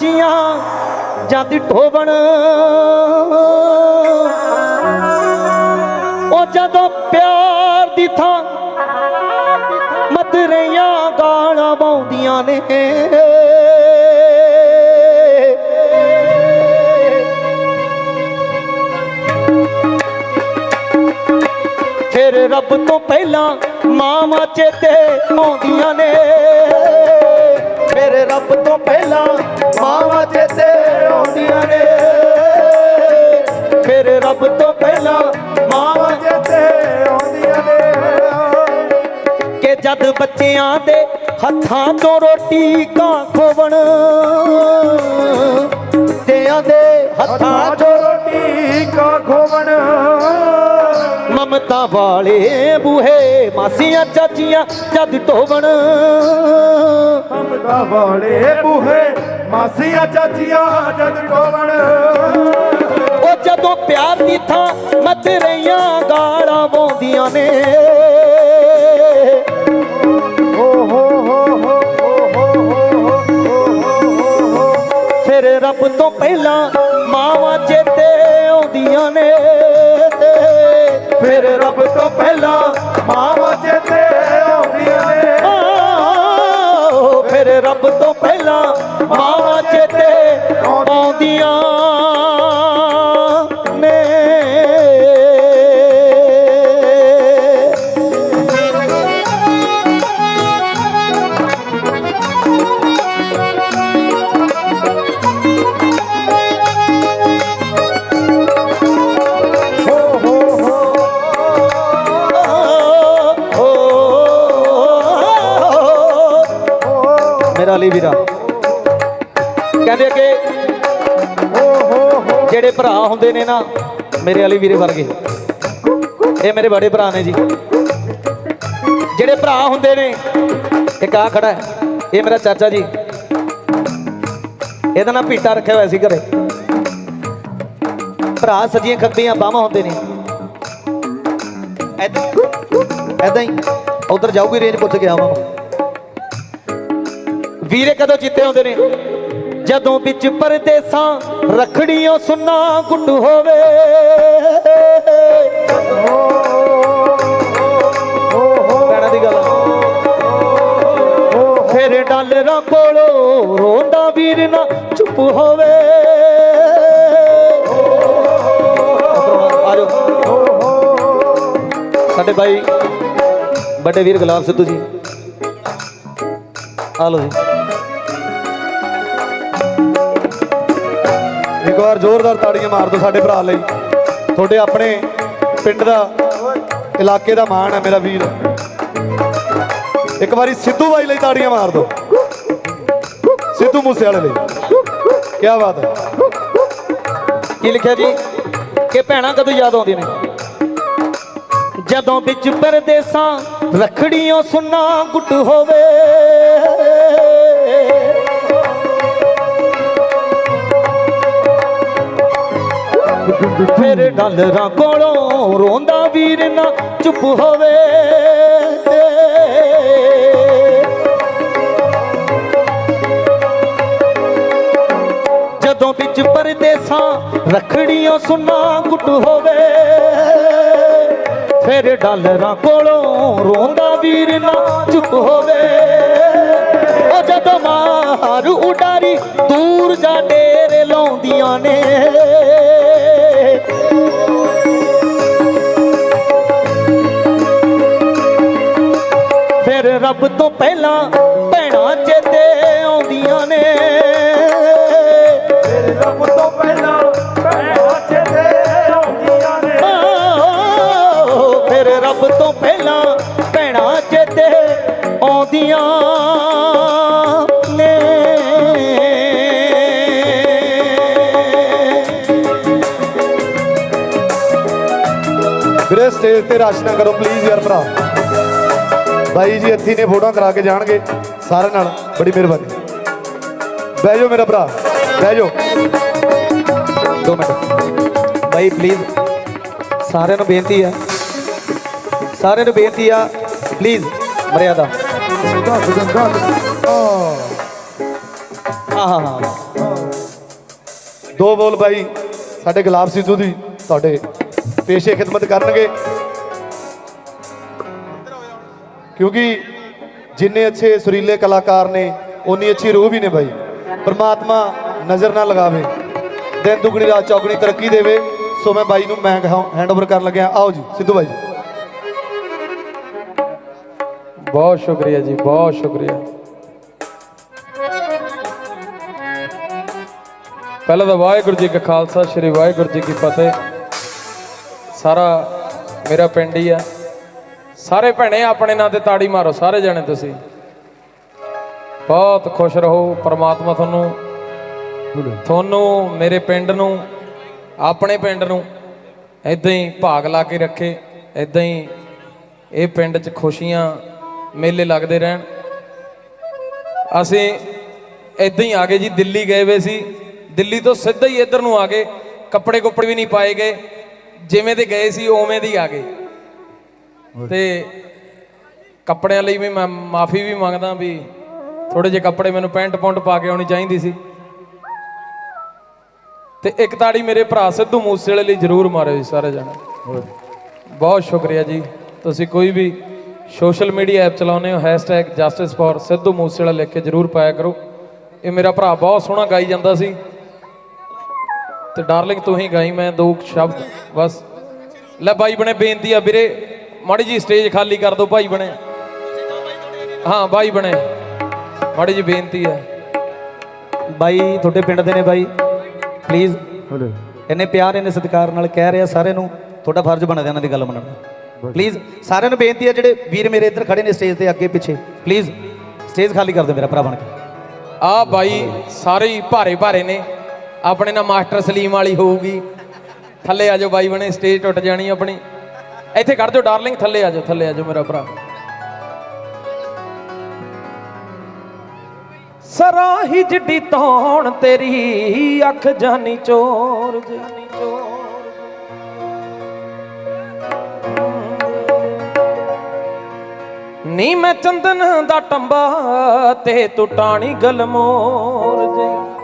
ਜੀਆਂ ਜਦ ਢੋਵਣ। ਉਹ ਜਦੋਂ ਪਿਆਰ ਦੀ ਥਾਂ ਮਤਰਈਆਂ ਗਾਣਾ ਪਾਉਂਦੀਆਂ ਨੇ। ਫਿਰ ਰੱਬ ਤੋਂ ਪਹਿਲਾਂ ਮਾਵਾਂ ਚੇਤੇ ਆਉਂਦੀਆਂ ਨੇ। ਬੱਚਿਆਂ ਦੇ ਹੱਥਾਂ ਤੋਂ ਰੋਟੀ ਕਾਂ ਖੋਵਣ ਤਿਆਂ ਦੇ ਹੱਥਾਂ ਜੋ ਰੋਟੀ ਕਾ ਖੋਵਣ ਮਮਤਾ ਵਾਲੇ ਬੂਹੇ ਮਾਸੀਆਂ ਚਾਚੀਆਂ ਜਦ ਢੋਵਣ ਮਮਤਾ ਵਾਲੇ ਬੂਹੇ ਮਾਸੀਆਂ ਚਾਚੀਆਂ ਜਦ ਢੋਵਣ ਉਹ ਜਦੋਂ ਪਿਆਰ ਦੀ ਥਾਂ ਮਤਰਈਆਂ ਗਾਲਾਂ ਪਾਉਂਦੀਆਂ ਨੇ ਪਹਿਲਾਂ ਮਾਵਾਂ ਚੇਤੇ ਆਉਂਦੀਆਂ ਨੇ। ਫਿਰ ਰੱਬ ਤੋਂ ਪਹਿਲਾਂ ਮਾਵਾਂ ਚੇਤੇ ਆਉਂਦੀਆਂ ਨੇ। ਆਓ, ਫਿਰ ਰੱਬ ਤੋਂ ਪਹਿਲਾਂ ਮੇਰਾ ਅਲੀ ਵੀਰਾ। ਕਹਿੰਦੇ ਕਿ ਜਿਹੜੇ ਭਰਾ ਹੁੰਦੇ ਨੇ ਨਾ, ਮੇਰੇ ਅਲੀ ਵੀਰੇ ਵਰਗੇ। ਇਹ ਮੇਰੇ ਬੜੇ ਭਰਾ ਨੇ ਜੀ। ਜਿਹੜੇ ਭਰਾ ਹੁੰਦੇ ਨੇ, ਇੱਕ ਆ ਖੜਾ ਹੈ, ਇਹ ਮੇਰਾ ਚਾਚਾ ਜੀ। ਇਹਦਾ ਨਾ ਪੀਟਾ ਰੱਖਿਆ ਹੋਇਆ ਸੀ ਘਰੇ। ਭਰਾ ਸਜੀਆਂ ਖੱਬੀਆਂ ਬਾਹਾਂ ਹੁੰਦੇ ਨੇ। ਐਦਾਂ ਐਦਾਂ ਹੀ, ਉਧਰ ਜਾਊਗੀ ਰੇਂਜ ਪੁੱਛ ਕੇ ਆਵਾਂ। ਵੀਰੇ ਕਦੋਂ ਜਿੱਤੇ ਆਉਂਦੇ ਨੇ? ਜਦੋਂ ਵਿੱਚ ਪਰਦੇਸਾਂ ਰਖੜੀਆਂ ਸੁਨਾ ਗੁੱਟ ਹੋਵੇ। ਭੈਣਾਂ ਦੀ ਗੱਲ ਫਿਰ ਡਾਲਰਾਂ ਕੋਲੋਂ ਰੋਂਦਾ ਵੀਰ ਨਾ ਚੁੱਪ ਹੋਵੇ। ਆਜੋ। ਸਾਡੇ ਭਾਈ ਵੱਡੇ ਵੀਰ ਗੁਲਾਮ ਸਿੱਧੂ ਜੀ। ਆ ਲਓ ਜੀ। ਇੱਕ ਵਾਰ ਜ਼ੋਰਦਾਰ ਤਾੜੀਆਂ ਮਾਰ ਦਿਓ ਸਾਡੇ ਭਰਾ ਲਈ। ਤੁਹਾਡੇ ਆਪਣੇ ਪਿੰਡ ਦਾ, ਇਲਾਕੇ ਦਾ ਮਾਣ ਹੈ ਮੇਰਾ ਵੀਰ। ਇੱਕ ਵਾਰੀ ਸਿੱਧੂ ਬਾਈ ਲਈ ਤਾੜੀਆਂ ਮਾਰ ਦਿਓ। ਸਿੱਧੂ ਮੂਸੇ ਵਾਲੇ ਲਈ। ਕੀ ਬਾਤ ਹੈ। ਕੀ ਲਿਖਿਆ ਜੀ? ਕਿ ਭੈਣਾਂ ਕਦੋਂ ਯਾਦ ਆਉਂਦੀਆਂ ਨੇ? ਜਦੋਂ ਵਿੱਚ ਪਰਦੇਸਾਂ, ਰਖੜੀਆਂ ਸੁਨਾ ਗੁੱਟ ਹੋਵੇ। ਫਿਰ ਡਾਲਰਾਂ ਕੋਲੋਂ ਰੋਂਦਾ ਵੀਰ ਨਾ ਚੁੱਪ ਹੋਵੇ। ਜਦੋਂ ਵਿੱਚ ਪਰਦੇਸਾਂ ਰਖੜੀਆਂ ਸੁਨਾ ਗੁੱਟ ਹੋਵੇ ਫਿਰ ਡਾਲਰਾਂ ਕੋਲੋਂ ਰੋਂਦਾ ਵੀਰ ਨਾ ਚੁੱਪ ਹੋਵੇ। ਉਹ ਜਦੋਂ ਮਾਰ ਉਡਾਰੀ ਦੂਰ ਜਾ ਡੇਰੇ ਲਾਉਂਦੀਆਂ ਨੇ ਰੱਬ ਤੋਂ ਪਹਿਲਾਂ ਭੈਣਾਂ ਚੇਤੇ ਆਉਂਦੀਆਂ ਨੇ। ਤੇਰੇ ਰੱਬ ਤੋਂ ਪਹਿਲਾਂ ਭੈਣਾਂ ਚੇਤੇ ਆਉਂਦੀਆਂ ਨੇ। ਆਓ, ਫਿਰ ਰੱਬ ਤੋਂ ਪਹਿਲਾਂ ਭੈਣਾਂ ਚੇਤੇ ਆਉਂਦੀਆਂ ਨੇ। ਵੀਰੇ ਸਟੇਜ ਤੇ ਰਸ਼ ਨਾ ਕਰੋ ਪਲੀਜ਼ ਯਾਰ ਭਰਾ। ਬਾਈ ਜੀ, ਇੱਥੇ ਨੇ, ਫੋਟੋਆਂ ਕਰਾ ਕੇ ਜਾਣਗੇ ਸਾਰਿਆਂ ਨਾਲ। ਬੜੀ ਮਿਹਰਬਾਨੀ। ਬਹਿ ਜਾਓ ਮੇਰਾ ਭਰਾ, ਬਹਿ ਜਾਓ। ਦੋ ਮਿੰਟ। ਬਾਈ ਪਲੀਜ਼ ਸਾਰਿਆਂ ਨੂੰ ਬੇਨਤੀ ਆ। ਸਾਰਿਆਂ ਨੂੰ ਬੇਨਤੀ ਆ ਪਲੀਜ਼ ਮਰਿਆਦਾ। ਦੱਸ ਹਾਂ। ਦੋ ਬੋਲ ਬਾਈ, ਸਾਡੇ ਗੁਲਾਬ ਸਿੱਧੂ ਦੀ ਤੁਹਾਡੇ ਪੇਸ਼ੇ ਖਿਦਮਤ ਕਰਨਗੇ। ਕਿਉਂਕਿ ਜਿੰਨੇ ਅੱਛੇ ਸੁਰੀਲੇ ਕਲਾਕਾਰ ਨੇ ਉਨੀ ਅੱਛੀ ਰੂਹ ਵੀ ਨੇ ਬਾਈ। ਪਰਮਾਤਮਾ ਨਜ਼ਰ ਨਾ ਲਗਾਵੇ। ਦਿਨ ਦੁਗਣੀ, ਰਾਤ ਚੌਗਣੀ ਤਰੱਕੀ ਦੇਵੇ। ਸੋ ਮੈਂ ਬਾਈ ਨੂੰ ਮੈਂ ਹੈਂਡ ਓਵਰ ਕਰਨ ਲੱਗਿਆ। ਆਓ ਜੀ, ਸਿੱਧੂ ਬਾਈ ਬਹੁਤ ਸ਼ੁਕਰੀਆ ਜੀ, ਬਹੁਤ ਸ਼ੁਕਰੀਆ। ਪਹਿਲਾਂ ਤਾਂ ਵਾਹਿਗੁਰੂ ਜੀ ਕਾ ਖਾਲਸਾ, ਸ੍ਰੀ ਵਾਹਿਗੁਰੂ ਜੀ ਕੀ ਫਤਿਹ। ਸਾਰਾ ਮੇਰਾ ਪਿੰਡ ਹੀ ਆ। ਸਾਰੇ ਭੈਣੇ ਆਪਣੇ ਨਾਂ ਤੇ ਤਾੜੀ ਮਾਰੋ, ਸਾਰੇ ਜਣੇ ਤੁਸੀਂ। ਬਹੁਤ ਖੁਸ਼ ਰਹੋ, ਪਰਮਾਤਮਾ ਤੁਹਾਨੂੰ ਤੁਹਾਨੂੰ ਮੇਰੇ ਪਿੰਡ ਨੂੰ, ਆਪਣੇ ਪਿੰਡ ਨੂੰ ਇਦਾਂ ਹੀ ਭਾਗ ਲਾ ਕੇ ਰੱਖੇ ਇਦਾਂ ਹੀ ਇਹ ਪਿੰਡ 'ਚ ਖੁਸ਼ੀਆਂ ਮੇਲੇ ਲੱਗਦੇ ਰਹਿਣ। ਅਸੀਂ ਇਦਾਂ ਹੀ ਆ ਗਏ ਜੀ, ਦਿੱਲੀ ਗਏ ਵੇ ਸੀ। ਦਿੱਲੀ ਤੋਂ ਸਿੱਧਾ ਹੀ ਇੱਧਰ ਨੂੰ ਆ ਗਏ, ਕੱਪੜੇ ਕੁੱਪੜੇ ਵੀ ਨਹੀਂ ਪਾਏ ਗਏ। ਜਿਵੇਂ ਦੇ ਗਏ ਸੀ, ਉਵੇਂ ਦੇ ਹੀ ਆ ਗਏ। ਤੇ ਕੱਪੜਿਆਂ ਲਈ ਵੀ ਮੈਂ ਮਾਫੀ ਵੀ ਮੰਗਦਾ ਵੀ ਥੋੜੇ ਜਿਹੇ ਕੱਪੜੇ ਮੈਨੂੰ ਪੈਂਟ ਪੁੰਟ ਪਾ ਕੇ ਆਉਣੀ ਚਾਹੀਦੀ ਸੀ। ਤੇ ਇੱਕ ਤਾੜੀ ਮੇਰੇ ਭਰਾ ਸਿੱਧੂ ਮੂਸੇ ਵਾਲੇ ਲਈ ਜ਼ਰੂਰ ਮਾਰਿਓ ਜੀ ਸਾਰੇ ਜਣੇ। ਬਹੁਤ ਸ਼ੁਕਰੀਆ ਜੀ। ਤੁਸੀਂ ਕੋਈ ਵੀ ਸੋਸ਼ਲ ਮੀਡੀਆ ਐਪ ਚਲਾਉਂਦੇ ਹੋ ਜਸਟਿਸ ਫॉर ਸਿੱਧੂ ਮੂਸੇਵਾਲਾ ਲਿਖ ਕੇ ਜ਼ਰੂਰ ਪਾਇਆ ਕਰੋ। ਇਹ ਮੇਰਾ ਭਰਾ ਬਹੁਤ ਸੋਹਣਾ ਗਾਈ ਜਾਂਦਾ ਸੀ। ਤੇ ਡਾਰਲਿੰਗ ਤੂੰ ਹੀ ਗਾਈ ਮੈਂ ਦੋ ਸ਼ਬਦ ਬਸ। ਲੈ ਬਾਈ ਬਣੇ ਬੇਨਤੀ ਆ ਵੀਰੇ ਮਾੜੀ ਜੀ ਸਟੇਜ ਖਾਲੀ ਕਰ ਦਿਓ ਭਾਈ ਬਣੇ। ਹਾਂ ਬਾਈ ਬਣੇ। ਮਾੜੀ ਜੀ ਬੇਨਤੀ ਹੈ। ਬਾਈ ਤੁਹਾਡੇ ਪਿੰਡ ਦੇ ਨੇ ਬਾਈ। ਪਲੀਜ਼ ਇੰਨੇ ਪਿਆਰ ਇੰਨੇ ਸਤਿਕਾਰ ਨਾਲ ਕਹਿ ਰਿਹਾ ਸਾਰਿਆਂ ਨੂੰ ਤੁਹਾਡਾ ਫਰਜ਼ ਬਣਦਾ ਇਹਨਾਂ ਦੀ ਗੱਲ ਮੰਨਣ ਦਾ। ਪਲੀਜ਼ ਸਾਰਿਆਂ ਨੂੰ ਬੇਨਤੀ ਹੈ ਜਿਹੜੇ ਵੀਰ ਮੇਰੇ ਇੱਧਰ ਖੜੇ ਨੇ ਸਟੇਜ ਤੇ ਅੱਗੇ ਪਿੱਛੇ ਪਲੀਜ਼ ਸਟੇਜ ਖਾਲੀ ਕਰ ਦਿਓ ਮੇਰਾ ਭਰਾ ਬਣ ਕੇ। ਆ ਬਾਈ ਸਾਰੇ ਹੀ ਭਾਰੇ ਭਾਰੇ ਨੇ। ਆਪਣੇ ਨਾਲ ਮਾਸਟਰ ਸਲੀਮ ਵਾਲੀ ਹੋਊਗੀ। ਥੱਲੇ ਆ ਜਾਓ ਬਾਈ ਬਣੇ ਸਟੇਜ ਟੁੱਟ ਜਾਣੀ ਆਪਣੀ। ਇੱਥੇ ਕਰ ਜਾਓ, ਡਾਰਲਿੰਗ, ਥੱਲੇ ਆ ਜਾਓ, ਥੱਲੇ ਆ ਜਾਓ ਮੇਰਾ ਭਰਾ। ਸਰਾਹੀ ਜਿੱਡੀ ਤੌਣ ਤੇਰੀ, ਅੱਖ ਜਾਨੀ ਚੋਰ ਜਾਨੀ ਚੋਰ ਨੀ ਮੈਂ ਚੰਦਨ ਦਾ ਟੰਬਾ, ਤੇ ਤੂੰ ਟਾਣੀ ਗਲਮੋਰ ਜੇ।